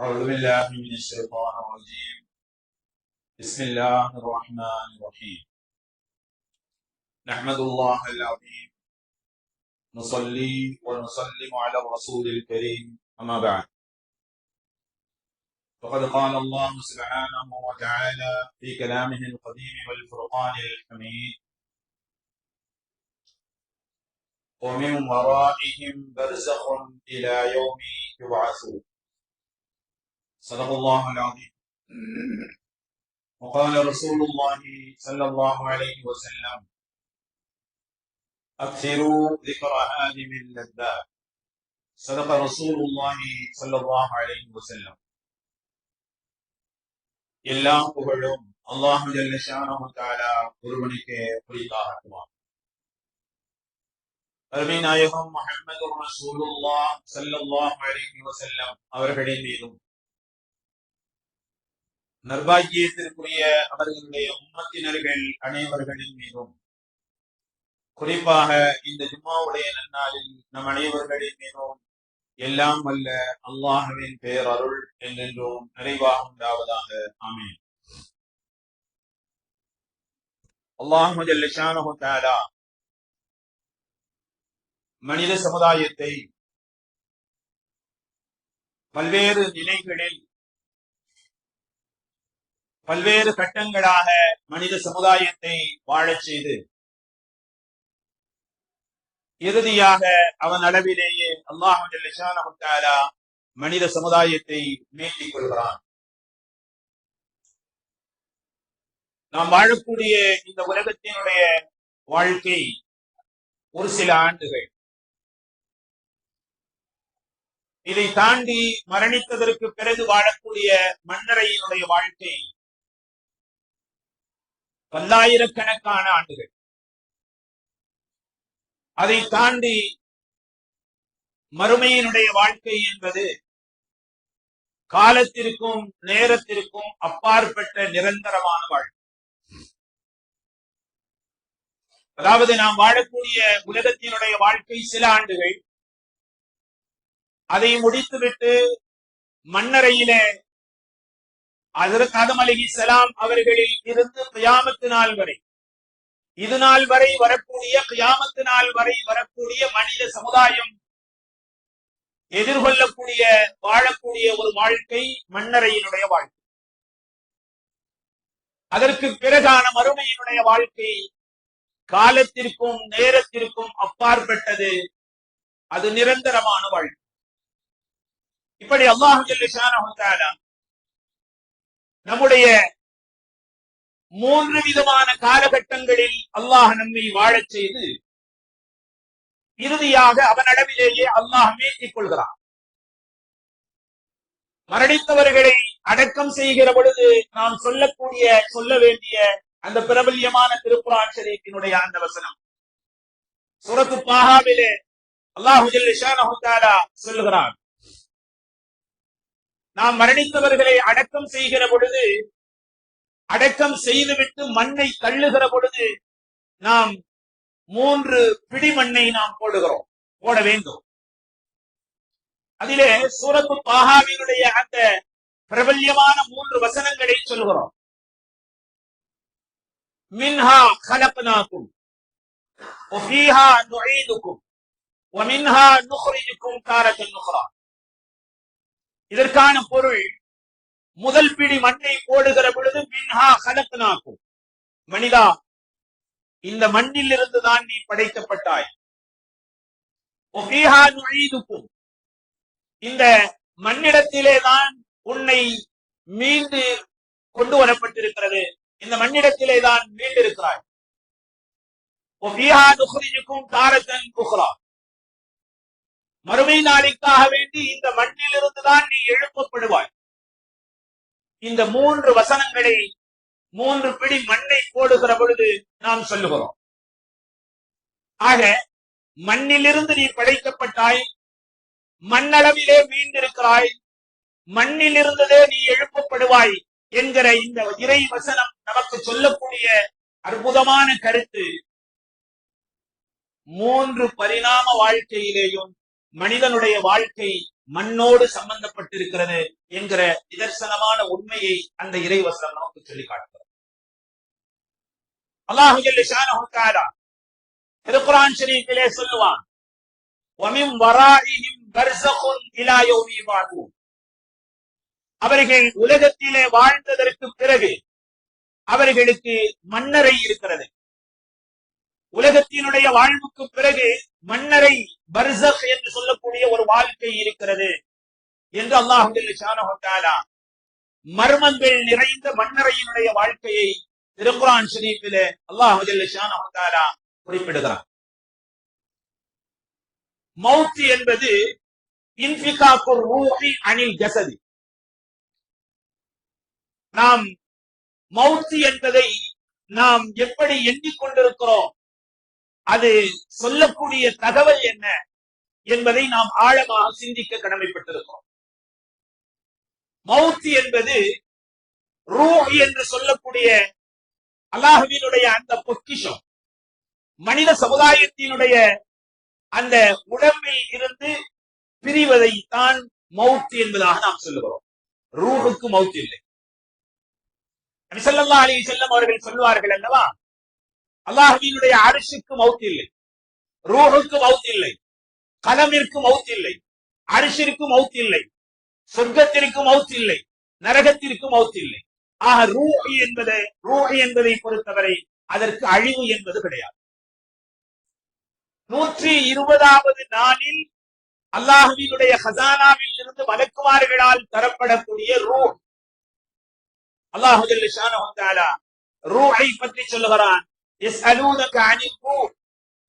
أعوذ بالله من الشيطان الرجيم. بسم الله الرحمن الرحيم. نحمد الله العظيم. نصلي ونسلم على الرسول الكريم. أما بعد. فقد قال الله سبحانه وتعالى في كلامه القديم والفرقان الحميد. ومن ورائهم برزخ إلى يوم يبعثون. صدق الله العظيم وقال رسول الله صلى الله عليه وسلم أكثروا ذكر هادم اللذات صدق رسول الله صلى الله عليه وسلم எல்லா புகழும் அல்லாஹு ஜல்லஷானஹு தஆலா ஒருவனுக்கு குறித்தாகட்டுமா அருமை நாயகம் முஹம்மது ரசூலுல்லாஹ் ஸல்லல்லாஹு அலைஹி வஸல்லம் அவர்களின் மீதும் நர்பாகியத்திற்குரிய அவர்களுடைய உம்மத்தினர்கள் அனைவர்களின் மீதும். குறிப்பாக இந்த ஜும்மாவுடைய நன்னாளில் நம் அனைவர்களின் மீதும் எல்லாம் வல்ல அல்லாஹுவின் பேரருள் என்றென்றும் நிறைவாக உண்டாவதாக. ஆமீன். அல்லாஹு ஜல்லஷானஹு மனித சமுதாயத்தை பல்வேறு நிலைகளில் பல்வேறு கட்டங்களாக மனித சமுதாயத்தை வாழச் செய்து இறுதியாக அவன் அளவிலேயே அல்லாஹு மனித சமுதாயத்தை மீட்டிக் கொள்கிறான். நாம் வாழக்கூடிய இந்த உலகத்தினுடைய வாழ்க்கை ஒரு சில ஆண்டுகள். இதை தாண்டி மரணித்ததற்கு பிறகு வாழக்கூடிய மன்னரையினுடைய வாழ்க்கை பல்லாயிரக்கணக்கான ஆண்டுகள். அதை தாண்டி மறுமையினுடைய வாழ்க்கை என்பது காலத்திற்கும் நேரத்திற்கும் அப்பாற்பட்ட நிரந்தரமான வாழ்க்கை. அதாவது நாம் வாழக்கூடிய உலகத்தினுடைய வாழ்க்கை சில ஆண்டுகள். அதை முடித்துவிட்டு மன்னரையிலே அதற்கு ஆதம் அலி சலாம் அவர்களில் இருந்து கியாமத்து நாள் வரை இது நாள் வரை வரக்கூடிய கியாமத்து நாள் வரை வரக்கூடிய மனித சமுதாயம் எதிர்கொள்ளக்கூடிய வாழக்கூடிய ஒரு வாழ்க்கை மன்னரையினுடைய வாழ்க்கை. அதற்கு பிறகான மறுமையினுடைய வாழ்க்கை காலத்திற்கும் நேரத்திற்கும் அப்பாற்பட்டது. அது நிரந்தரமான வாழ்க்கை. இப்படி அல்லாஹு நம்முடைய மூன்று விதமான காலகட்டங்களில் அல்லாஹ் நம்மை வாழச் செய்து இறுதியாக அவனடவிலேயே அல்லாஹ் மீட்டிக் கொள்கிறான். மரணித்தவர்களை அடக்கம் செய்கிற பொழுது நாம் சொல்லக்கூடிய சொல்ல வேண்டிய அந்த பிரபல்யமான திருக்குறான் ஷரீஃபினுடைய அந்த வசனம். சுரத்து பாகாவிலே அல்லாஹு சொல்லுகிறான் நாம் மரணித்தவர்களை அடக்கம் செய்கிற பொழுது அடக்கம் செய்துவிட்டு மண்ணை தள்ளுகிற பொழுது நாம் மூன்று பிடி மண்ணை நாம் போடுகிறோம். போட வேண்டும். அதிலே சூரத்து பாகாவினுடைய அந்த பிரபல்யமான மூன்று வசனங்களை சொல்கிறோம். மின்ஹா கலப்பனாக்கும் ஒஃபீஹா நுழைதுக்கும் ஒமின்ஹா நுஹ்ரிஜுக்கும் தாரத்தன் நுஹ்ரா. இதற்கான பொருள் முதல் பிடி மண்ணை போடுகிற பொழுது மின்ஹா கலப்பனாக்கும் மனிதா இந்த மண்ணில் இருந்துதான் நீ படைக்கப்பட்டாய். நுழைதுக்கும் இந்த மண்ணிடத்திலே தான் உன்னை மீண்டு கொண்டு வரப்பட்டிருக்கிறது. இந்த மண்ணிடத்திலே தான் மீண்டிருக்கிறாய் தாரத்தன் குஹ்ரா மறுமை நாளைக்காக வேண்டி இந்த மண்ணிலிருந்து தான் நீ இந்த மூன்று வசனங்களை மூன்று பிடி மண்ணை போடுகிற பொழுது நாம் சொல்லுகிறோம். ஆக மண்ணிலிருந்து நீ படைக்கப்பட்டாய் மண்ணளவிலே மீண்டிருக்கிறாய் மண்ணில் இருந்ததே நீ எழுப்பப்படுவாய் என்கிற இந்த இறை வசனம் நமக்கு சொல்லக்கூடிய அற்புதமான கருத்து. மூன்று பரிணாம வாழ்க்கையிலேயும் மனிதனுடைய வாழ்க்கை மண்ணோடு சம்பந்தப்பட்டிருக்கிறது என்கிற நிதர்சனமான உண்மையை அந்த இறைவசனம் நமக்கு சொல்லி காட்டுகிறது. அல்லாஹு ஜல்ல ஷரீஃபிலே சொல்லுவான் அவர்கள் உலகத்திலே வாழ்ந்ததற்கு பிறகு அவர்களுக்கு மன்னரை இருக்கிறது. உலகத்தினுடைய வாழ்வுக்கு பிறகு மன்னரை பர்சக் என்று சொல்லக்கூடிய ஒரு வாழ்க்கை இருக்கிறது என்று அல்லாஹு மர்மங்கள் நிறைந்த மன்னரையினுடைய வாழ்க்கையை திருக்குரான் ஷரீஃபிலே அல்லாஹு குறிப்பிடுகிறார். மௌத்து என்பது இன்பிகாக்குர் ரூஹி அணில் ஜசதி. நாம் மௌத்து என்பதை நாம் எப்படி எண்ணிக்கொண்டிருக்கிறோம் அது சொல்லக்கூடிய தகவல் என்ன என்பதை நாம் ஆழமாக சிந்திக்க கடமைப்பட்டிருக்கிறோம். மௌத் என்பது ரூ என்று சொல்லக்கூடிய அல்லாஹுவினுடைய அந்த பொக்கிஷம். மனித சமுதாயத்தினுடைய அந்த உடம்பில் இருந்து பிரிவதை தான் மவுத் என்பதாக நாம் சொல்லுகிறோம். ரூஹுக்கு மவுத் இல்லை. நபிசல்லா அலி செல்லம் அவர்கள் சொல்லுவார்கள் அல்லவா? அல்லாஹுவினுடைய அரிசுக்கு மவுத் இல்லை. ரூஹுக்கு மவுத் இல்லை. கலமிற்கு மவுத் இல்லை. அரிசிற்கு மவுத் இல்லை. சொர்க்கத்திற்கு மவுத் இல்லை. நரகத்திற்கு மவுத் இல்லை. ஆக ரூஹி என்பது ரூஹி என்பதை பொறுத்தவரை அதற்கு அழிவு என்பது கிடையாது. நூற்றி இருபதாவது நாளில் அல்லாஹுவினுடைய ஹசானாவில் இருந்து மலக்குமார்களால் தரப்படக்கூடிய ரூ அல்லாஹு ரூஹை பற்றி சொல்லுகிறான்.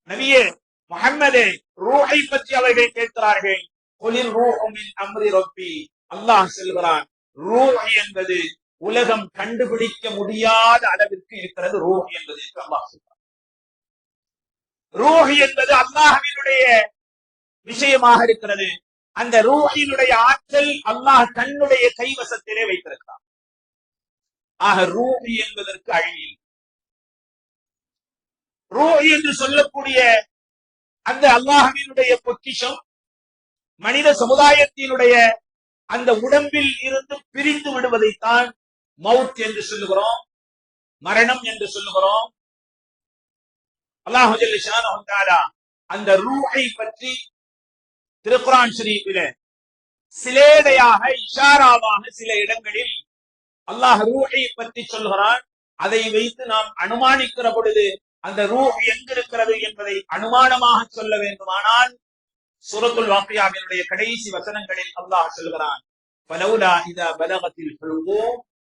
நபியே முகம்மதே ரூஹை பற்றி அவர்கள் கேட்கிறார்கள். குளிர் ரூஹமின் அம்ரி ரொப்பி. அல்லாஹ் ரூஹ் என்பது உலகம் கண்டுபிடிக்க முடியாத அளவிற்கு இருக்கிறது ரூஹ் என்பது அல்லாஹ் சொல்றான் ரூஹ் என்பது அல்லாஹினுடைய விஷயமாக இருக்கிறது. அந்த ரூஹினுடைய ஆற்றல் அல்லாஹ் தன்னுடைய கைவசத்திலே வைத்திருக்கிறான். ஆக ரூஹி என்பதற்கு அழிவில் ரூஹி என்று சொல்லக்கூடிய அந்த அல்லாஹினுடைய பொக்கிஷம் மனித சமுதாயத்தினுடைய அந்த உடம்பில் இருந்து பிரிந்து விடுவதைத்தான் மவுத் என்று சொல்லுகிறோம் மரணம் என்று சொல்லுகிறோம். அல்லாஹு அந்த ரூஹை பற்றி திருக்குரான் ஷரீஃபில சிலேடையாக இஷாராவாக சில இடங்களில் அல்லாஹ் ரூஹை பற்றி சொல்கிறான். அதை வைத்து நாம் அனுமானிக்கிற பொழுது அந்த ரூஹ் எங்கிருக்கிறது என்பதை அனுமானமாக சொல்ல வேண்டுமானால் சூரத்துல் வாக்கியாவினுடைய கடைசி வசனங்களில் அல்லாஹ் சொல்கிறான் பலவுலா இதா பலகத்தில்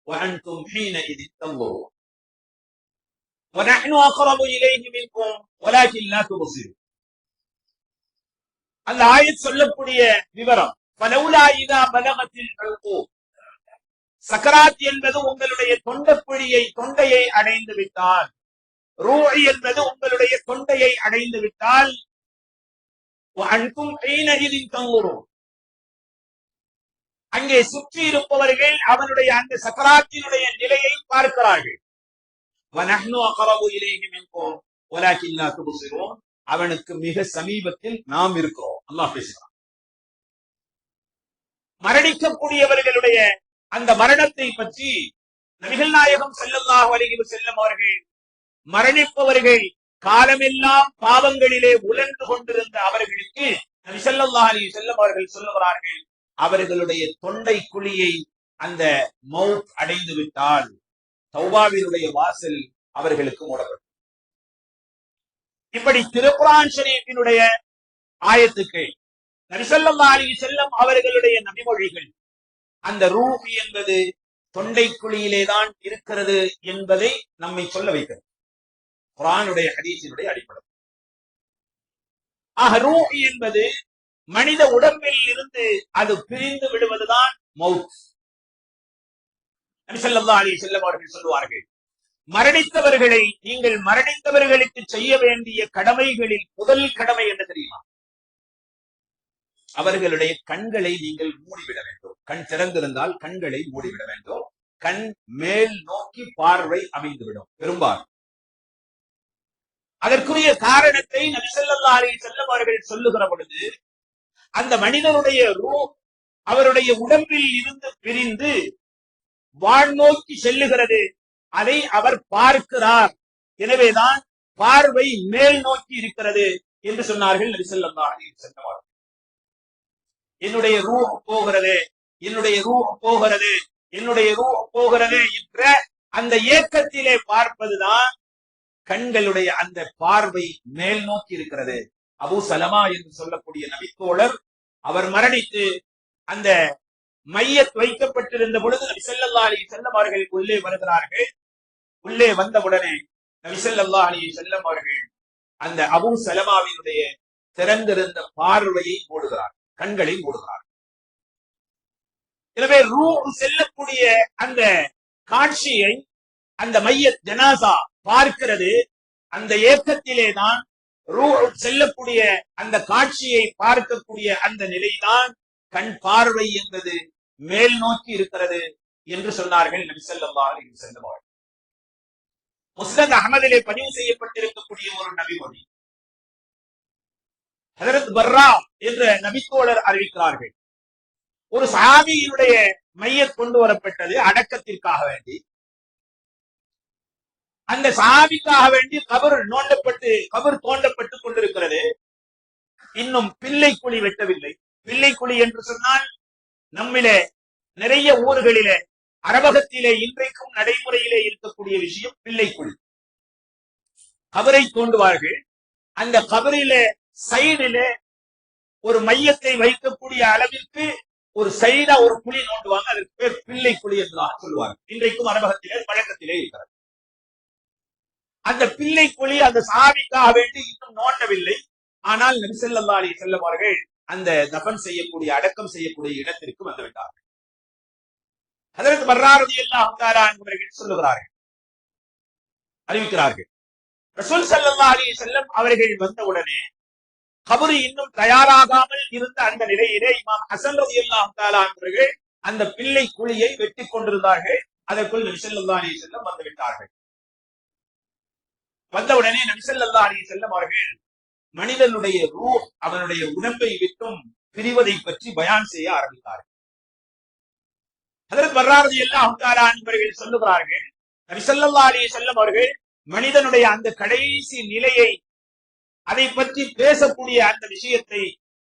وأنتم حينئذ تنظرون ونحن أقرب إليه منكم ولكن لا تبصرون அந்த ஆயத் சொல்லக்கூடிய விவரம் பலவுலா இதா பலகத்தில் சக்கராத் என்பது உங்களுடைய தொண்டப்பிழியை தொண்டையை அடைந்து விட்டால் ரூஐ என்பது உங்களுடைய தொண்டையை அடைந்து விட்டால் அன்கும் தங்குறோம் அங்கே சுற்றி இருப்பவர்கள் அவனுடைய அந்த சக்கராத்தினுடைய நிலையை பார்க்கிறார்கள். அவனுக்கு மிக சமீபத்தில் நாம் இருக்கிறோம். அல்லாஹ் பேசுகிறான். மரணிக்கக்கூடியவர்களுடைய அந்த மரணத்தை பற்றி நபிகள் நாயகம் செல்லல்லாஹ் அலிஹி செல்லும் அவர்கள் மரணிப்பவர்கள் காலமெல்லாம் பாவங்களிலே உழன்று கொண்டிருந்த அவர்களுக்கு நபி ஸல்லல்லாஹு செல்லும் அவர்கள் சொல்லுகிறார்கள் அவர்களுடைய தொண்டை குழியை அந்த மவுத் அடைந்து விட்டால் சௌபாவினுடைய வாசல் அவர்களுக்கு மூடப்படும். இப்படி திருக்குரான் ஷரீஃபினுடைய ஆயத்துக்கள் நபிசல்லா அலி செல்லம் அவர்களுடைய நபிமொழிகள் அந்த ரூஹ் என்பது தொண்டை குழியிலே தான் இருக்கிறது என்பதை நம்மை சொல்ல வைக்கிறது. குரானுடைய ஹதீஸினுடைய அடிப்படை. ஆக ரூஹ் என்பது மனித உடம்பில் இருந்து அது பிரிந்து விடுவதுதான் மவுத். நபிசல்லா அலி செல்லம் அவர்கள் சொல்லுவார்கள் மரணித்தவர்களை நீங்கள் மரணித்தவர்களுக்கு செய்ய வேண்டிய கடமைகளில் முதல் கடமை என்ன தெரியுமா? அவர்களுடைய கண்களை நீங்கள் மூடிவிட வேண்டும். கண் திறந்திருந்தால் கண்களை மூடிவிட வேண்டும். கண் மேல் நோக்கி பார்வை அமைந்துவிடும். பெரும்பாலும் அதற்குரிய காரணத்தை நபிசல்லா அலி செல்லம் அவர்கள் சொல்லுகிற பொழுது அந்த மனிதனுடைய ரூ அவருடைய உடம்பில் இருந்து பிரிந்து வாழ்நோக்கி செல்லுகிறது. அதை அவர் பார்க்கிறார். எனவேதான் பார்வை மேல் நோக்கி இருக்கிறது என்று சொன்னார்கள் நபிசல்லா சென்றவார் என்னுடைய ரூ போகிறது என்னுடைய ரூ போகிறது என்னுடைய ரூ போகிறது என்ற அந்த ஏக்கத்திலே பார்ப்பதுதான் கண்களுடைய அந்த பார்வை மேல் நோக்கி இருக்கிறது. அபு சலமா என்று சொல்லக்கூடிய நபித்தோழர் அவர் மரணித்து அந்த மையத் வைக்கப்பட்டிருந்த பொழுது நபி ஸல்லல்லாஹு அலைஹி அவர்கள் உள்ளே வருகிறார்கள். உள்ளே வந்தவுடனே நபி ஸல்லல்லாஹு அலைஹி அவர்கள் அந்த அபு சலமாவினுடைய திறந்திருந்த பார்வையை மூடுகிறார் கண்களை மூடுகிறார். எனவே ரூ செல்லக்கூடிய அந்த காட்சியை அந்த மைய ஜனாசா பார்க்கிறது. அந்த ஏக்கத்திலே தான் ரூ செல்லக்கூடிய அந்த காட்சியை பார்க்கக்கூடிய அந்த நிலைதான் கண் பார்வை என்பது மேல் நோக்கி இருக்கிறது என்று சொன்னார்கள் நபி ஸல்லல்லாஹு அலைஹி வஸல்லம் அவர்கள். அகமதிலே பதிவு செய்யப்பட்டிருக்கக்கூடிய ஒரு நபிமொழி. ஹதரத் பர்ரா என்ற நபித்தோழர் அறிவிக்கிறார்கள். ஒரு சாமியினுடைய மைய கொண்டு வரப்பட்டது அடக்கத்திற்காக வேண்டி. அந்த சாமிக்காக வேண்டி கபர் நோண்டப்பட்டு கபர் தோண்டப்பட்டு கொண்டிருக்கிறது. இன்னும் பிள்ளை குழி வெட்டவில்லை. பிள்ளை குழி என்று சொன்னால் நம்மிலே நிறைய ஊர்களிலே அரபகத்திலே இன்றைக்கும் நடைமுறையிலே இருக்கக்கூடிய விஷயம் பிள்ளை குழி. கபரை தோண்டுவார்கள். அந்த கபரிலே சைடிலே ஒரு மையத்தை வைக்கக்கூடிய அளவிற்கு ஒரு சைடா ஒரு குழி நோண்டுவாங்க. அதற்கு பேர் பிள்ளை குழி என்று சொல்லுவாங்க இன்றைக்கும் அரபகத்திலே பழக்கத்திலே இருக்கிறது. அந்த பிள்ளை குழி அந்த சாவிக்காக வேண்டி இன்னும் நோண்டவில்லை. ஆனால் நபிசல்லா அலி செல்லம் அந்த தபன் செய்யக்கூடிய அடக்கம் செய்யக்கூடிய இடத்திற்கு வந்து விட்டார்கள் அதற்கு வர்றாரதி எல்லாம் என்பவர்கள் சொல்லுகிறார்கள். அறிவிக்கிறார்கள். ரசூல் சல்லா அலி செல்லம் அவர்கள் வந்தவுடனே கபரு இன்னும் தயாராகாமல் இருந்த அந்த நிலையிலே இமாம் ஹசன் ரதி எல்லாம் என்பவர்கள் அந்த பிள்ளை குழியை வெட்டி கொண்டிருந்தார்கள். அதற்குள் நபிசல்லா அலி செல்லம் வந்து விட்டார்கள். வந்தவுடனே நபிசல்லா அலி செல்லம் அவர்கள் மனிதனுடைய ரூ அவனுடைய உடம்பை விட்டும் பிரிவதை பற்றி பயான் செய்ய ஆரம்பித்தார்கள். அதற்கு வர்றாரது எல்லாம் அவர்கள் சொல்லுகிறார்கள் நபிசல்லா அலி செல்லம் அவர்கள் மனிதனுடைய அந்த கடைசி நிலையை அதை பற்றி பேசக்கூடிய அந்த விஷயத்தை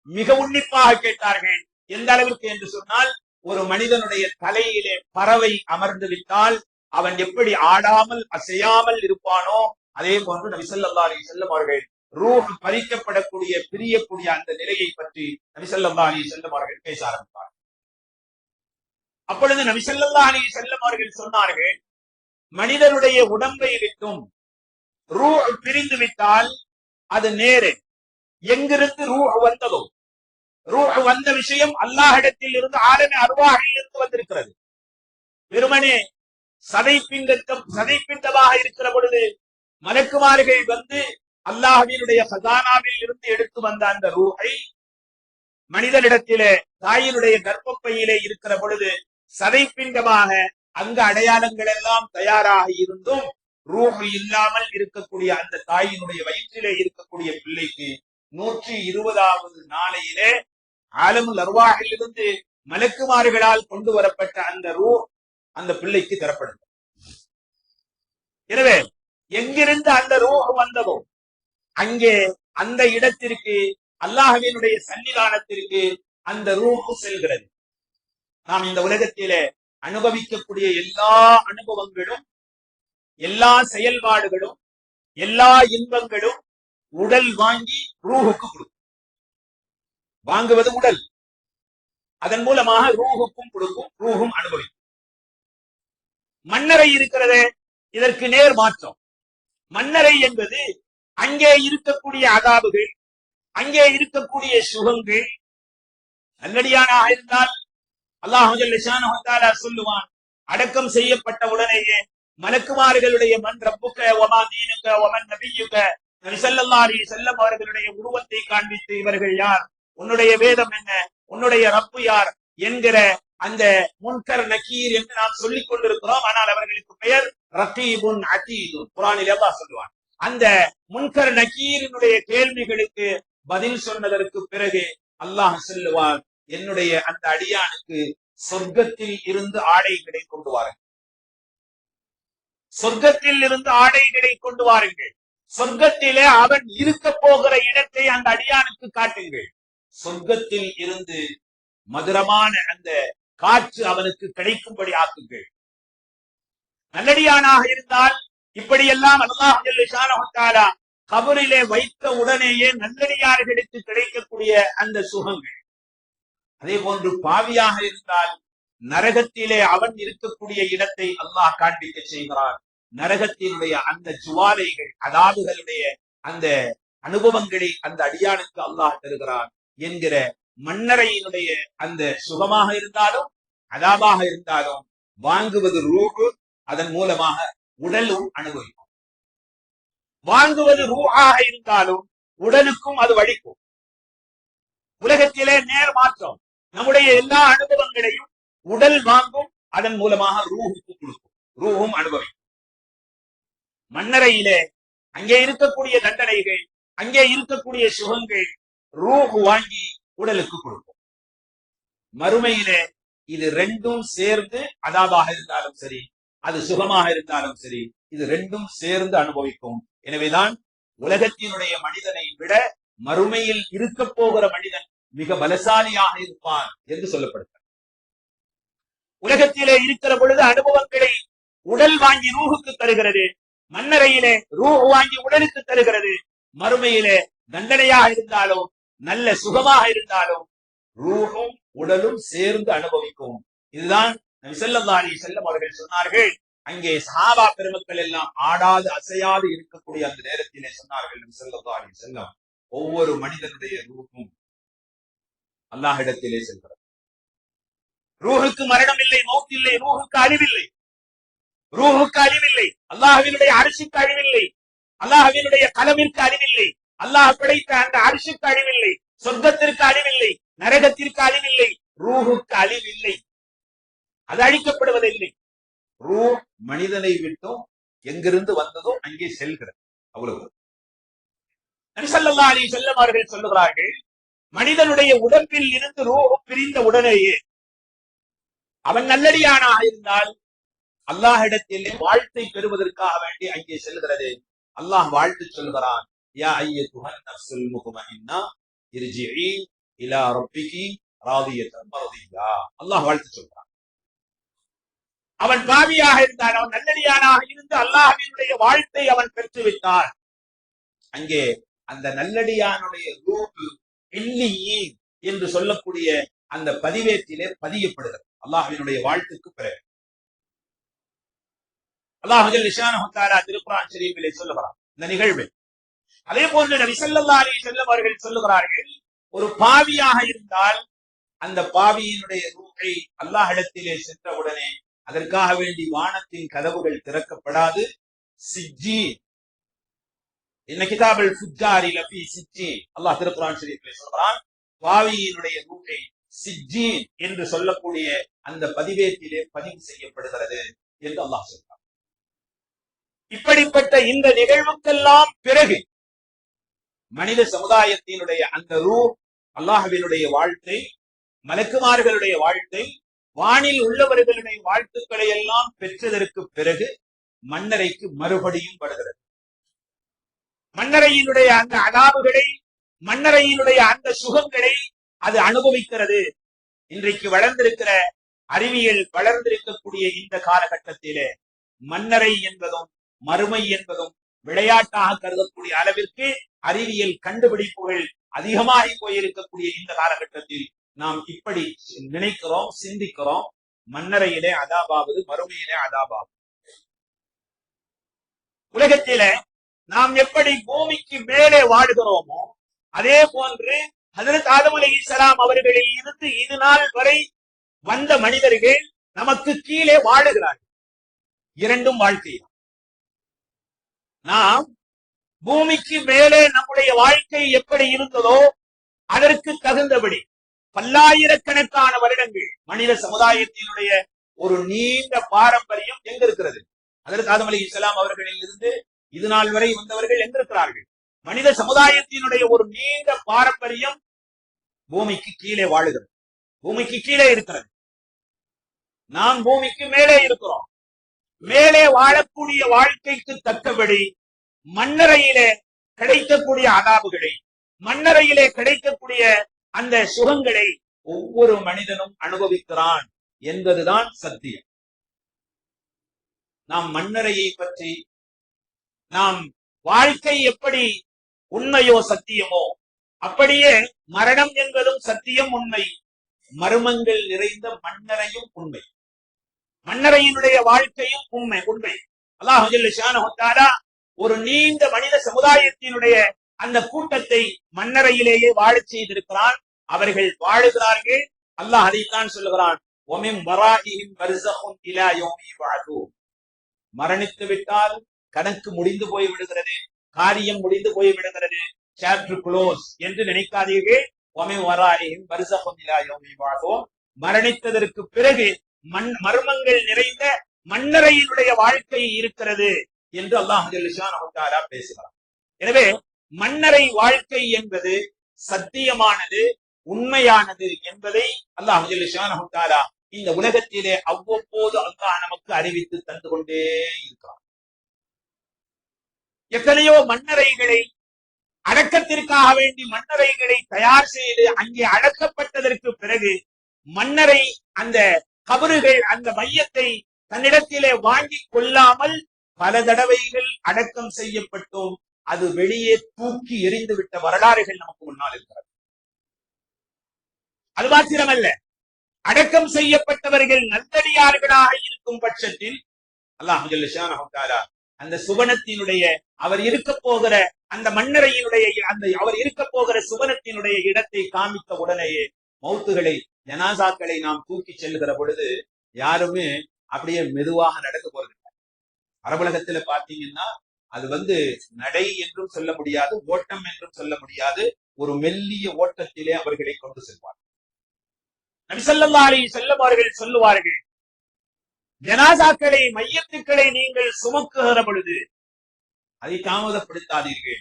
மிக உன்னிப்பாக கேட்டார்கள். எந்த அளவிற்கு என்று சொன்னால் ஒரு மனிதனுடைய தலையிலே பறவை அமர்ந்து விட்டால் அவன் எப்படி ஆடாமல் அசையாமல் இருப்பானோ அதே போன்று நபிசல்லா அலி செல்லம் அவர்கள் ரூஹ் பறிக்கப்படக்கூடிய பிரியக்கூடிய அந்த நிலையை பற்றி நபிசல்லா அலி செல்லம் அவர்கள் பேச ஆரம்பித்தார் அப்பொழுது நபிசல்லா அலி செல்லம் அவர்கள் சொன்னார்கள் மனிதனுடைய உடம்பை விட்டும் ரூ பிரிந்து விட்டால் அது நேரே. எங்கிருந்து ரூ வந்ததோ? ரூ வந்த விஷயம் அல்லாஹிடத்தில் இருந்து ஆரம்ப அருவாகில் இருந்து வந்திருக்கிறது. வெறுமனே சதை பிண்டத்தம் சதை பிண்டமாக இருக்கிற பொழுது மலக்குமார்கள் வந்து அல்லாஹினுடைய சதானாவில் இருந்து எடுத்து வந்த அந்த ரூஹை மனிதனிடத்திலே தாயினுடைய கர்ப்பப்பையிலே இருக்கிற பொழுது சதை பிண்டமாக அங்க அடையாளங்கள் எல்லாம் தயாராக இருந்தும் ரூஹு இல்லாமல் இருக்கக்கூடிய அந்த தாயினுடைய வயிற்றிலே இருக்கக்கூடிய பிள்ளைக்கு நூற்றி இருபதாவது நாளையிலே ஆலமுல் அருவாகிலிருந்து மலக்குமார்களால் கொண்டு வரப்பட்ட அந்த ரூ அந்த பிள்ளைக்கு தரப்படுது எனவே எங்கிருந்து அந்த ரூஹ் வந்ததோ அங்கே அந்த இடத்திற்கு அல்லாஹவினுடைய சன்னிதானத்திற்கு அந்த ரூஹ் செல்கிறது. நாம் இந்த உலகத்திலே அனுபவிக்கக்கூடிய எல்லா அனுபவங்களும் எல்லா செயல்பாடுகளும் எல்லா இன்பங்களும் உடல் வாங்கி ரூஹுக்கு கொடுக்கும். வாங்குவது உடல். அதன் மூலமாக ரூஹுக்கும் கொடுக்கும் ரூஹும் அனுபவிக்கும். மன்னரை இருக்கிறதே இதற்கு நேர் மாற்றம். மன்னரை என்பது அங்கே இருக்கக்கூடிய அதாபுகள் அங்கே இருக்கக்கூடிய சுகங்கள். நல்லடியானாக இருந்தால் அல்லாஹ் சொல்லுவான் அடக்கம் செய்யப்பட்ட உடனேயே மலக்குமார்களுடைய மன்றப்புக்க ஒமா தீனுக்க ஒமன் நபியுக்க. நபிசல்லாரி செல்லம் அவர்களுடைய உருவத்தை காண்பித்து இவர்கள் யார்? உன்னுடைய வேதம் என்ன? உன்னுடைய ரப்பு யார்? என்கிற அந்த முன்கர் நக்கீர் என்று நாம் சொல்லிக் கொண்டிருக்கிறோம். ஆனால் அவர்களுக்கு பெயர் ரத்தீபுன் அத்தீதுன் குரானில் எல்லாம் சொல்லுவான். அந்த முன்கர் நகீரினுடைய கேள்விகளுக்கு பதில் சொன்னதற்கு பிறகு அல்லாஹ் சொல்லுவார் என்னுடைய அந்த அடியானுக்கு சொர்க்கத்தில் இருந்து ஆடைகளை கொண்டு வாருங்கள். சொர்க்கத்தில் இருந்து ஆடைகளை கொண்டு வாருங்கள். சொர்க்கத்திலே அவன் இருக்க போகிற இடத்தை அந்த அடியானுக்கு காட்டுங்கள். சொர்க்கத்தில் இருந்து மதுரமான அந்த காற்று அவனுக்கு கிடைக்கும்படி ஆக்குங்கள். நல்லடியானாக இருந்தால் இப்படியெல்லாம் அல்லாஹ் ஜல்ல கபரிலே வைத்த உடனேயே நல்லடியார்களுக்கு கிடைக்கக்கூடிய அந்த சுகங்கள். அதே போன்று பாவியாக இருந்தால் நரகத்திலே அவன் இருக்கக்கூடிய இடத்தை அல்லாஹ் காண்பிக்க செய்கிறான். நரகத்தினுடைய அந்த ஜுவாலைகள் அதாவுகளுடைய அந்த அனுபவங்களை அந்த அடியானுக்கு அல்லாஹ் தருகிறான் என்கிற மன்னரையினுடைய அந்த சுகமாக இருந்தாலும் அதாபாக இருந்தாலும் வாங்குவது ரூபு அதன் மூலமாக உடலும் அனுபவிக்கும். வாங்குவது ரூஹாக இருந்தாலும் உடலுக்கும் அது வழிக்கும். உலகத்திலே நேர் மாற்றம் நம்முடைய எல்லா அனுபவங்களையும் உடல் வாங்கும் அதன் மூலமாக ரூஹுக்கு கொடுக்கும். ரூஹும் அனுபவிக்கும். மன்னரையிலே அங்கே இருக்கக்கூடிய தண்டனைகள் அங்கே இருக்கக்கூடிய சுகங்கள் ரூஹு வாங்கி உடலுக்கு கொடுக்கும். மறுமையிலே இது ரெண்டும் சேர்ந்து அதாபாக இருந்தாலும் சரி அது சுகமாக இருந்தாலும் சரி இது ரெண்டும் சேர்ந்து அனுபவிக்கும். எனவேதான் உலகத்தினுடைய மனிதனை விட மறுமையில் இருக்க போகிற மனிதன் மிக பலசாலியாக இருப்பான் என்று சொல்லப்படுகிறார் உலகத்திலே இருக்கிற பொழுது அனுபவங்களை உடல் வாங்கி ரூஹுக்கு தருகிறது மன்னரையிலே ரூஹ் வாங்கி உடலுக்கு தருகிறது. மறுமையிலே தண்டனையாக இருந்தாலும் நல்ல சுகமாக இருந்தாலும் ரூஹும் உடலும் சேர்ந்து அனுபவிக்கும். இதுதான் செல்லந்தாரி செல்லம் அவர்கள் சொன்னார்கள் அங்கே சஹாபா பெருமக்கள் எல்லாம் ஆடாது அசையாது இருக்கக்கூடிய அந்த நேரத்திலே சொன்னார்கள் செல்லந்தாரி செல்லம் ஒவ்வொரு மனிதனுடைய ரூஹும் அல்லாஹிடத்திலே செல்கிறது. ரூஹுக்கு மரணம் இல்லை மௌத் ரூஹுக்கு அழிவில்லை. ரூஹுக்கு அழிவில்லை அல்லாஹவினுடைய அரிசிக்கு அழிவில்லை அல்லாஹவினுடைய கலவிற்கு அழிவில்லை அல்லாஹ் படைத்த அந்த அரிசிக்கு அழிவில்லை சொர்க்கத்திற்கு அழிவில்லை நரகத்திற்கு அழிவில்லை ரூஹுக்கு அழிவில்லை. அது அழிக்கப்படுவதில்லை. ரூ மனிதனை விட்டும் எங்கிருந்து வந்ததோ அங்கே செல்கிறது. அவ்வளவு. நரிசல்லா அலி செல்லம் அவர்கள் சொல்லுகிறார்கள் மனிதனுடைய உடம்பில் இருந்து ரூ பிரிந்த உடனேயே அவன் நல்லடியானாக இருந்தால் அல்லாஹிடத்தில் வாழ்த்தை பெறுவதற்காக வேண்டி அங்கே செல்கிறது. அல்லாஹ் வாழ்த்து சொல்கிறான் யா ஐயத்துஹன் நஃப்ஸுல் முத்மஇன்னா இர்ஜிஇ இலா ரப்பிகி ராதியத்தன் மர்தியா அல்லாஹ் வாழ்த்து சொல்கிறான். அவன் பாவியாக இருந்தான். அவன் நல்லடியானாக இருந்து அல்லாஹ்வினுடைய வாழ்த்தை அவன் பெற்றுவிட்டான். அங்கே அந்த நல்லடியானுடைய ரூபு இல்லியீன் என்று சொல்லக்கூடிய அந்த பதிவேற்றிலே பதியப்படுகிறது. அல்லாஹ்வினுடைய வாழ்த்துக்கு பிறகு. அல்லாஹுஜல் நிஷானா திருப்புரான் ஷரீஃபிலே சொல்லுகிறான். இந்த நிகழ்வில் அதே போன்று நபி ஸல்லல்லாஹு அலைஹி வஸல்லம் அவர்கள் சொல்லுகிறார்கள் ஒரு பாவியாக இருந்தால் அந்த பாவியினுடைய ரூஹை அல்லாஹ்விடத்திலே சென்றவுடனே அதற்காக வேண்டி வானத்தின் கதவுகள் திறக்கப்படாது. சிஜி என்ன கிதாபல் ஃபுஜாரி லபி சிஜ்ஜி அல்லாஹ் திருக்குரான் ஷரீஃபிலே சொல்றான் பாவியினுடைய ரூஹை சிஜீன் என்று சொல்லக்கூடிய அந்த பதிவேட்டிலே பதிவு செய்யப்படுகிறது என்று அல்லாஹ் சொல்றான். இப்படிப்பட்ட இந்த நிகழ்வுக்கெல்லாம் பிறகு மனித சமுதாயத்தினுடைய அந்த ரூ அல்லாஹுவினுடைய வாழ்க்கை மலக்குமார்களுடைய வாழ்க்கை வானில் உள்ளவர்களுடைய வாழ்த்துக்களை எல்லாம் பெற்றதற்கு பிறகு மன்னரைக்கு மறுபடியும் வருகிறது. மன்னரையினுடைய அந்த அதாவுகளை மன்னரையினுடைய அந்த சுகங்களை அது அனுபவிக்கிறது. இன்றைக்கு வளர்ந்திருக்கிற அறிவியல் வளர்ந்திருக்கக்கூடிய இந்த காலகட்டத்திலே மன்னரை என்பதும் மறுமை என்பதும் விளையாட்டாக கருதக்கூடிய அளவிற்கு அறிவியல் கண்டுபிடிப்புகள் அதிகமாகி போயிருக்கக்கூடிய இந்த காலகட்டத்தில் நாம் இப்படி நினைக்கிறோம் சிந்திக்கிறோம். மன்னரையிலே அதாபாவது மறுமையிலே அதாபாவது. உலகத்திலே நாம் எப்படி பூமிக்கு மேலே வாடுகிறோமோ அதே போன்று ஹசரத் ஆதம் அலி இஸ்லாம் அவர்களில் இருந்து இது நாள் வரை வந்த மனிதர்கள் நமக்கு கீழே வாழுகிறார்கள். இரண்டும் வாழ்க்கை நாம் பூமிக்கு மேலே நம்முடைய வாழ்க்கை எப்படி இருந்ததோ அதற்கு தகுந்தபடி பல்லாயிரக்கணக்கான வருடங்கள் மனித சமுதாயத்தினுடைய ஒரு நீண்ட பாரம்பரியம் எங்க இருக்கிறது அதற்கு ஆதம் அலி இஸ்லாம் அவர்களில் இருந்து இது நாள் வரை வந்தவர்கள் எங்கிருக்கிறார்கள்? மனித சமுதாயத்தினுடைய ஒரு நீண்ட பாரம்பரியம் பூமிக்கு கீழே வாழுகிறது. பூமிக்கு கீழே இருக்கிறது. நாம் பூமிக்கு மேலே இருக்கிறோம். மேலே வாழக்கூடிய வாழ்க்கைக்கு தக்கபடி மண்ணறையிலே கிடைக்கக்கூடிய அதாபுகளை மண்ணறையிலே கிடைக்கக்கூடிய அந்த சுகங்களை ஒவ்வொரு மனிதனும் அனுபவிக்கிறான் என்பதுதான் சத்தியம். நாம் மண்ணறையை பற்றி நாம் வாழ்க்கை எப்படி உண்மையோ சத்தியமோ அப்படியே மரணம் என்பதும் சத்தியம் உண்மை. மர்மங்கள் நிறைந்த மன்னரையும் உண்மை. மன்னரையினுடைய வாழ்க்கையும் உண்மை உண்மை. அல்லாஹ் ஒரு நீண்ட மனித சமுதாயத்தினுடைய அந்த கூட்டத்தை மன்னரையிலேயே வாழச் செய்திருக்கிறான். அவர்கள் வாழுகிறார்கள். அல்லாஹ் அதைத்தான் சொல்லுகிறான். ஒமிம் மரணித்து விட்டால் கணக்கு முடிந்து போய் விடுகிறது. காரியம் முடிந்து போய் விடுகிறது. சாப்டர் க்ளோஸ் என்று நினைக்காதீர்கள். ஒமிம் இலா மரணித்ததற்கு பிறகு மண் மர்மங்கள் நிறைந்த மன்னரையினுடைய வாழ்க்கை இருக்கிறது என்று அல்லாஹ் பேசுகிறார் எனவே மன்னரை வாழ்க்கை என்பது சத்தியமானது உண்மையானது என்பதை அல்லாஹ் ஜல்லிஷான் இந்த உலகத்திலே அவ்வப்போது அல்லாஹ் நமக்கு அறிவித்து தந்து கொண்டே இருக்கிறார் எத்தனையோ மன்னரைகளை அடக்கத்திற்காக வேண்டி மன்னரைகளை தயார் செய்து அங்கே அடக்கப்பட்டதற்கு பிறகு மன்னரை அந்த கபறுகள் அந்த மையத்தை தன்னிடத்திலே வாங்கி கொள்ளாமல் பல தடவைகள் அடக்கம் செய்யப்பட்டோம். அது வெளியே தூக்கி எரிந்து விட்ட வரலாறுகள் நமக்கு முன்னால் இருக்கிறது. அது மாத்திரமல்ல. அடக்கம் செய்யப்பட்டவர்கள் நல்லடியார்களாக இருக்கும் பட்சத்தில் அல்லாஹ் அந்த சுவனத்தினுடைய அவர் இருக்க போகிற அந்த மன்னரையினுடைய அந்த அவர் இருக்க போகிற சுவனத்தினுடைய இடத்தை காமித்த உடனேயே மௌத்துகளை ஜனாசாக்களை நாம் தூக்கி செல்கிற பொழுது யாருமே அப்படியே மெதுவாக நடக்க போறது அரபுலகத்துல பாத்தீங்கன்னா அது வந்து நடை என்றும் சொல்ல முடியாது ஓட்டம் என்றும் சொல்ல முடியாது. ஒரு மெல்லிய ஓட்டத்திலே அவர்களை கொண்டு செல்வார். நபிசல்லா அலி செல்லம் அவர்கள் சொல்லுவார்கள் ஜனாசாக்களை மையத்துக்களை நீங்கள் சுமக்குகிற பொழுது அதை தாமதப்படுத்தாதீர்கள்.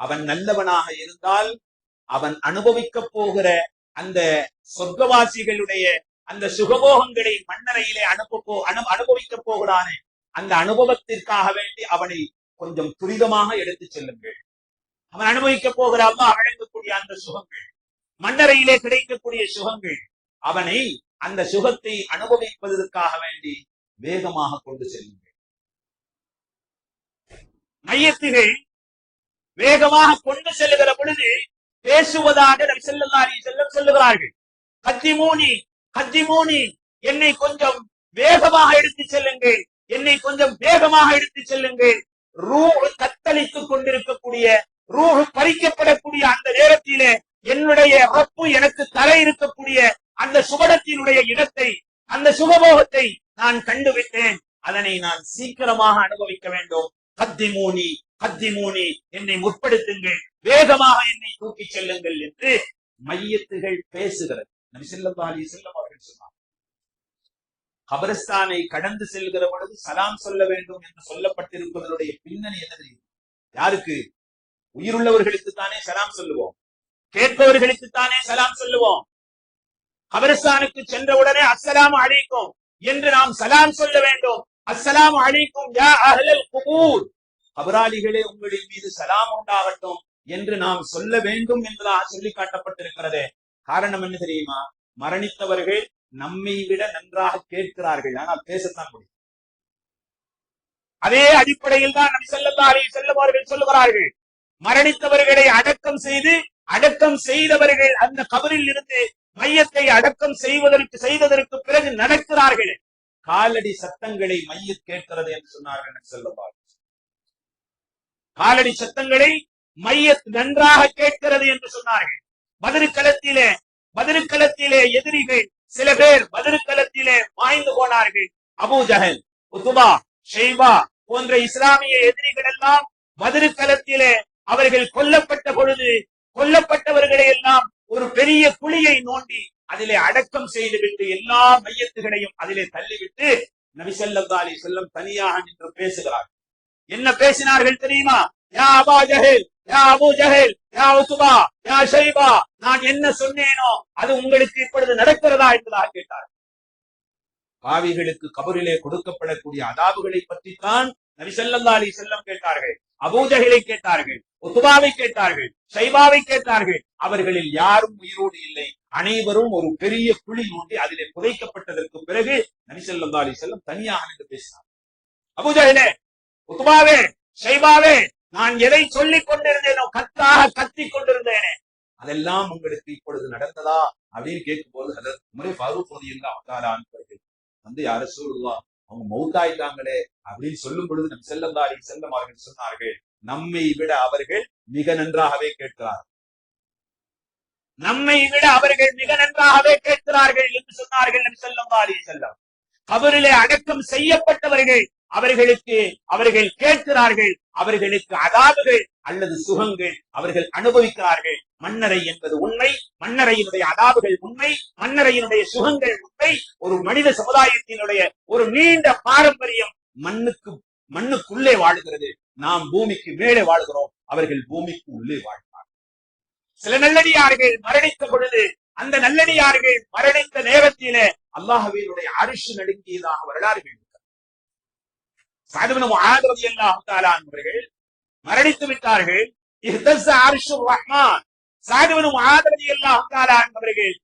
அவன் நல்லவனாக இருந்தால் அவன் அனுபவிக்க போகிற அந்த சொர்க்கவாசிகளுடைய அந்த சுகபோகங்களை மண்ணறையிலே அனுப்ப போ அனு அனுபவிக்க போகிறானே அந்த அனுபவத்திற்காக வேண்டி அவனை கொஞ்சம் துரிதமாக எடுத்துச் செல்லுங்கள். அவன் அனுபவிக்க போகிற அம்மா வழங்கக்கூடிய அந்த சுகங்கள் மன்னரையிலே கிடைக்கக்கூடிய சுகங்கள் அவனை அந்த சுகத்தை அனுபவிப்பதற்காக வேண்டி வேகமாக கொண்டு செல்லுங்கள். மையத்துகள் வேகமாக கொண்டு செல்லுகிற பொழுது பேசுவதாக நபி செல்லம் அலைஹி வஸல்லம் சொல்லுகிறார்கள். கத்திமூனி கத்திமூனி என்னை கொஞ்சம் வேகமாக எடுத்துச் செல்லுங்கள் என்னை கொஞ்சம் வேகமாக எடுத்துச் செல்லுங்கள் ரூஹ் தத்தளித்துக் கொண்டிருக்கக்கூடிய ரூஹ் பறிக்கப்படக்கூடிய அந்த நேரத்திலே என்னுடைய ரப்பு எனக்கு தலை இருக்கக்கூடிய அந்த சுபடத்தினுடைய இடத்தை அந்த சுகபோகத்தை நான் கண்டுவிட்டேன். அதனை நான் சீக்கிரமாக அனுபவிக்க வேண்டும். கத்திமூனி கத்திமூனி என்னை முற்படுத்துங்கள். வேகமாக என்னை தூக்கிச் செல்லுங்கள் என்று மையத்துகள் பேசுகிறது. நபி ஸல்லல்லாஹு அலைஹி வஸல்லம் அவர்கள் சொன்னார் கபரஸ்தானை கடந்து செல்கிற பொழுது சலாம் சொல்ல வேண்டும் என்று சொல்லப்பட்டிருப்பதனுடைய பின்னணி என்ன தெரியும் யாருக்கு? உயிருள்ளவர்களுக்கு தானே சலாம் சொல்லுவோம். கேட்பவர்களுக்கு தானே சலாம் சொல்லுவோம். கபரஸ்தானுக்கு சென்ற உடனே அஸ்லாம் அழைக்கும் என்று நாம் சலாம் சொல்ல வேண்டும். அஸ்லாம் அழைக்கும் யா அஹ்லல் குபூர். கபராளிகளே உங்களின் மீது சலாம் உண்டாகட்டும் என்று நாம் சொல்ல வேண்டும் என்று சொல்லி காட்டப்பட்டிருக்கிறது. காரணம் என்ன தெரியுமா? மரணித்தவர்கள் நம்மை விட நன்றாக கேட்கிறார்கள். ஆனால் பேசத்தான் முடியும். அதே அடிப்படையில் தான் நம் ஸல்லல்லாஹு அலைஹி சொல்லுகிறார்கள். மரணித்தவர்களை அடக்கம் செய்து அடக்கம் செய்தவர்கள் அந்த கபரில் இருந்து மையத்தை அடக்கம் செய்வதற்கு செய்ததற்கு பிறகு நடக்கிறார்கள். காலடி சத்தங்களை மைய கேட்கிறது என்று சொன்னார்கள் நபி காலடி சத்தங்களை மைய நன்றாக கேட்கிறது என்று சொன்னார்கள். பதிருக்களத்திலே பதிருக்களத்திலே எதிரிகள் சில பேர் பதிருக்களத்திலே வாய்ந்து போனார்கள். அபூ ஜஹல் உத்துபா ஷெய்பா போன்ற இஸ்லாமிய எதிரிகள் எல்லாம் பதிருக்களத்திலே அவர்கள் கொல்லப்பட்ட பொழுது கொல்லப்பட்டவர்களை எல்லாம் ஒரு பெரிய குழியை நோண்டி அதிலே அடக்கம் செய்துவிட்டு எல்லா மையத்துகளையும் அதிலே தள்ளிவிட்டு நபிசல்லா அலி செல்லம் தனியாக நின்று பேசுகிறார் என்ன பேசினார்கள் தெரியுமா? யா அபா ஜஹில் யா அபு ஜஹில் யா உசுபா யா ஷைபா நான் என்ன சொன்னேனோ அது உங்களுக்கு இப்பொழுது நடக்கிறதா என்பதாக கேட்டார். பாவிகளுக்கு கபரிலே கொடுக்கப்படக்கூடிய அதாபுகளை பற்றித்தான் நபிசல்லா அலி செல்லம் கேட்டார்கள். அபூஜஹலை கேட்டார்கள் உத்துபாவை கேட்டார்கள் ஷைபாவை கேட்டார்கள். அவர்களில் யாரும் உயிரோடு இல்லை. அனைவரும் ஒரு பெரிய குழி நோண்டி அதிலே புதைக்கப்பட்டதற்கு பிறகு நபிசல்லா அலி செல்லம் தனியாக நின்று பேசினார். அபூஜஹலே உத்துபாவே சைபாவே நான் எதை சொல்லிக் கொண்டிருந்தேனோ கத்தாக கத்திக் கொண்டிருந்தேனே அதெல்லாம் உங்களுக்கு இப்பொழுது நடந்ததா அப்படின்னு கேட்கும்போது அதற்கு முறை ஃபாரூக் ரலியல்லாஹு தஆலா வந்து யார சூழலா அவங்க மௌத்தாயிட்டாங்களே அப்படின்னு சொல்லும் பொழுது நம் செல்லந்தாரி செல்லம் அவர்கள் சொன்னார்கள் நம்மை விட அவர்கள் மிக நன்றாகவே கேட்கிறார்கள். நம்மை விட அவர்கள் மிக நன்றாகவே கேட்கிறார்கள் என்று சொன்னார்கள் நம் செல்லந்தாரி செல்லம் கபரிலே அடக்கம் செய்யப்பட்டவர்கள் அவர்களுக்கு அவர்கள் கேட்கிறார்கள் அவர்களுக்கு அதாபுகள் அல்லது சுகங்கள் அவர்கள் அனுபவிக்கிறார்கள். மன்னரை என்பது உண்மை மன்னரையினுடைய அதாபுகள் உண்மை மன்னரையினுடைய சுகங்கள் உண்மை. ஒரு மனித சமுதாயத்தினுடைய ஒரு நீண்ட பாரம்பரியம் மண்ணுக்கு மண்ணுக்குள்ளே வாழுகிறது. நாம் பூமிக்கு மேலே வாழுகிறோம் அவர்கள் பூமிக்கு உள்ளே வாழ்கிறார்கள் சில நல்லடியார்கள் மரணித்த பொழுது அந்த நல்லடியார்கள் மரணித்த நேரத்திலே அல்லாஹுவினுடைய அரிசி நடுங்கியதாக வரலாறுகள் அவர்கள் மரணித்து விட்டார்கள். அவர்கள்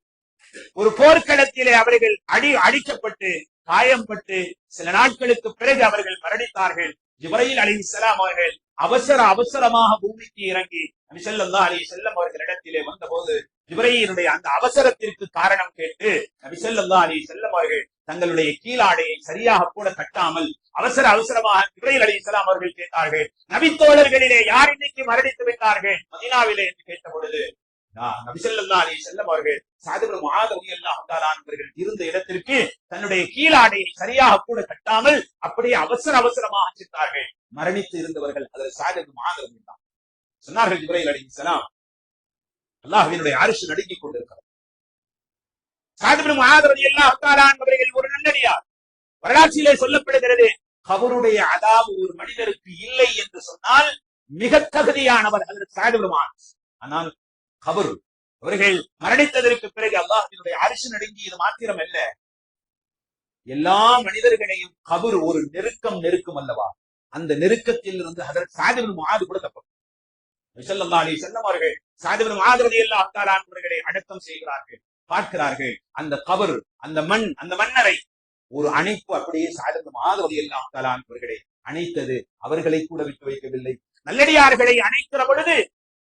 ஒரு போர்க்களத்திலே அவர்கள் அடி அடிக்கப்பட்டு காயம்பட்டு சில நாட்களுக்கு பிறகு அவர்கள் மரணித்தார்கள். ஜிப்ரையில் அலி இஸ்லாம் அவர்கள் அவசர அவசரமாக பூமிக்கு இறங்கி நபிசல்லா அலி செல்லம் வஸல்லம் அவர்களிடத்திலே வந்தபோது ஜிவரையினுடைய அந்த அவசரத்திற்கு காரணம் கேட்டு நபிசல்லா அலி செல்லம் அவர்கள் தங்களுடைய கீழாடையை சரியாக கூட கட்டாமல் அவசர அவசரமாக இப்ராஹிம் அலி இஸ்லாம் அவர்கள் கேட்டார்கள். நபித்தோழர்களிலே யார் இன்னைக்கு மரணித்து விட்டார்கள்? மதினாவிலே என்று கேட்ட பொழுது நான் நபி ஸல்லல்லாஹு அவர்கள் சாதிபுரம் அவர்கள் இருந்த இடத்திற்கு தன்னுடைய கீழாடையை சரியாக கூட கட்டாமல் அப்படியே அவசர அவசரமாக சென்றார்கள். மரணித்து இருந்தவர்கள் அதில் சாதிபுரம் முஆத் தான் சொன்னார்கள் இப்ராஹிம் அலி இஸ்லாம் அல்லாஹ்வினுடைய அரிசி நடுங்கிக் கொண்டிருக்கிறார் சாதிபுல் முஆத் ரலியல்லாஹு தஆலா அவர்கள் ஒரு நன்னடியார். வரலாற்றிலே சொல்லப்படுகிறது கபருடைய அதாவது ஒரு மனிதருக்கு இல்லை என்று சொன்னால் மிக தகுதியானவர் அதற்கு சாதிபுல் ஆனால் கபரு அவர்கள் மரணித்ததற்கு பிறகு அல்லாஹினுடைய அரிசி நடுங்கியது மாத்திரம் அல்ல. எல்லா மனிதர்களையும் கபர் ஒரு நெருக்கம் நெருக்கம் அல்லவா? அந்த நெருக்கத்தில் இருந்து அதற்கு சாதிபன் மாது கூட தப்பம் செல்லம் அலைஹி செல்லம் அவர்கள் சாதிபன் மாது எல்லா தஆலா அவர்களை அடக்கம் செய்கிறார்கள். பார்க்கிறார்கள். அந்த கவர் அந்த மண் அந்த மன்னரை ஒரு அணைப்பு அப்படியே சாதிபன் மாதவதி எல்லாம் அவர்களை அணைத்தது. அவர்களை கூட விட்டு வைக்கவில்லை. நல்லடியார்களை அணைக்கிற பொழுது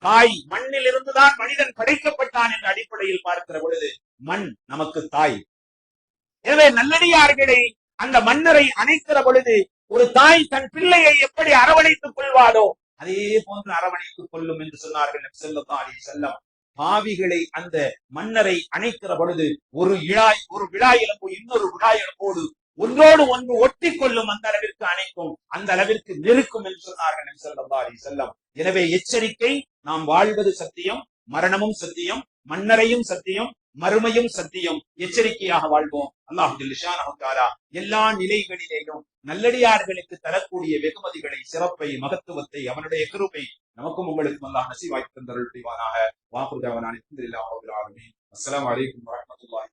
தாய் மண்ணில் இருந்துதான் மனிதன் படைக்கப்பட்டான் என்ற அடிப்படையில் பார்க்கிற பொழுது மண் நமக்கு தாய். எனவே நல்லடியார்களை அந்த மன்னரை அணைக்கிற பொழுது ஒரு தாய் தன் பிள்ளையை எப்படி அரவணைத்துக் கொள்வாளோ அதே போன்று அரவணைத்துக் கொள்ளும் என்று சொன்னார்கள் செல்லம் ஸல்லல்லாஹு செல்லம் பாவிகளை அந்த மன்னரை அணைக்கிற பொழுது ஒரு இழாய் ஒரு விழாயிலம்போ இன்னொரு விழாயிலம்போடு ஒன்றோடு ஒன்று ஒட்டி கொள்ளும் அந்த அளவிற்கு அணைக்கும் அந்த அளவிற்கு நெருக்கும் என்று சொன்னார்கள் நபி ஸல்லல்லாஹு எனவே எச்சரிக்கை நாம் வாழ்வது சத்தியம் மரணமும் சத்தியம் மன்னரையும் சத்தியம் மறுமையும் சத்தியம் எச்சரிக்கையாக வாழ்வோம். அல்லாஹு எல்லா நிலைகளிலேயும் நல்லடியார்களுக்கு தரக்கூடிய வெகுமதிகளை சிறப்பை மகத்துவத்தை அவனுடைய கருப்பை நமக்கும் உங்களுக்கும் அல்லாஹ் நசி வாய்ப்பு தந்தருள் புரிவானாக. வாக்குதாவனான அஸ்ஸலாமு அலைக்கும் வரஹ்மத்துல்லாஹி